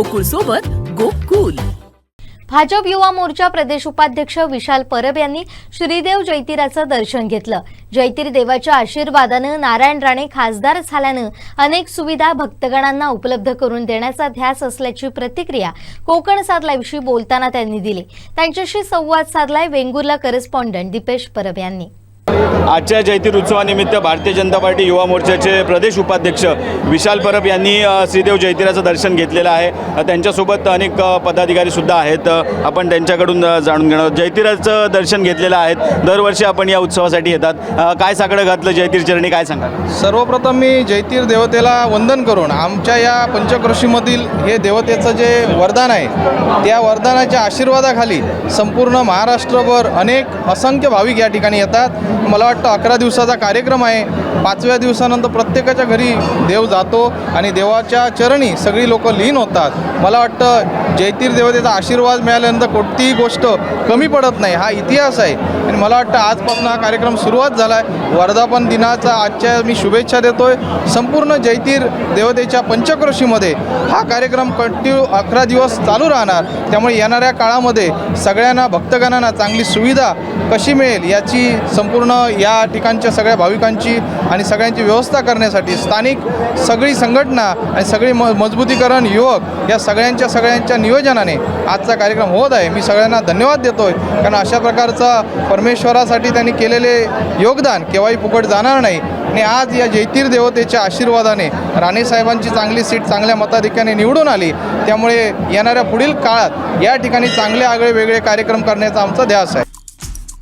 गोकुळ सोबत गोकुल. भाजप युवा मोर्चा प्रदेश उपाध्यक्ष विशाल परब यांनी श्रीदेव जैतिराचं दर्शन घेतलं. जैतीर देवाच्या आशीर्वादानं नारायण राणे खासदार झाल्यानं अनेक सुविधा भक्तगणांना उपलब्ध करून देण्याचा ध्यास असल्याची प्रतिक्रिया कोकण साधल्याविषयी बोलताना त्यांनी दिली. त्यांच्याशी संवाद साधलाय वेंगुर्ला करस्पॉन्डंट दीपेश परब यांनी. आजच्या जयतीर उत्सवानिमित्त भारतीय जनता पार्टी युवा मोर्चाचे प्रदेश उपाध्यक्ष विशाल परब यांनी श्रीदेव जयतीराचं दर्शन घेतलेलं आहे. त्यांच्यासोबत अनेक पदाधिकारीसुद्धा पदाधिकारी सुद्धा आहेत. आपण त्यांच्याकडून जाणून घेणार जयतीराचं दर्शन घेतलेलं आहे दरवर्षी आपण या उत्सवासाठी येतात. काय साकडं घातलं जयतीर चरणी? काय सांगा सर्वप्रथम मी जैतीर देवतेला वंदन करून आमच्या या पंचक्रोशीमधील हे देवतेचं जे वरदान आहे त्या वरदानाच्या आशीर्वादाखाली संपूर्ण महाराष्ट्रभर अनेक असंख्य भाविक या ठिकाणी येतात. मला वाटतं अकरा दिवसाचा कार्यक्रम आहे. पाचव्या दिवसानंतर प्रत्येकाच्या घरी देव जातो आणि देवाच्या चरणी सगळी लोक लीन होतात. मला वाटतं जैतीर देवतेचा आशीर्वाद मिळाल्यानंतर कोणतीही गोष्ट कमी पडत नाही. हा इतिहास आहे. आणि मला वाटतं आजपासून हा कार्यक्रम सुरुवात झाला आहे वर्धापन दिनाचा आजच्या मी शुभेच्छा देतो आहे संपूर्ण जैतीर देवतेच्या पंचक्रोशीमध्ये हा कार्यक्रम कंटिन्यू अकरा दिवस चालू राहणार. त्यामुळे येणाऱ्या काळामध्ये सगळ्यांना भक्तगणांना चांगली सुविधा कशी मिळेल याची संपूर्ण या ठिकाणच्या सगळ्या भाविकांची आणि सगळ्यांची व्यवस्था करण्यासाठी स्थानिक सगळी संघटना आणि सगळी म मजबूतीकरण युवक या सगळ्यांच्या सगळ्यांच्या नियोजनाने आजचा कार्यक्रम होत आहे. मी सगळ्यांना धन्यवाद देतो आहे कारण अशा प्रकारचा परमेश्वरासाठी त्यांनी केलेले योगदान केव्हाही फुकट जाणार नाही. आणि आज या जैतीर देवतेच्या आशीर्वादाने राणेसाहेबांची चांगली सीट चांगल्या मताधिक्याने निवडून आली. त्यामुळे येणाऱ्या पुढील काळात या ठिकाणी चांगले आगळे वेगळे कार्यक्रम करण्याचा आमचा ध्यास आहे.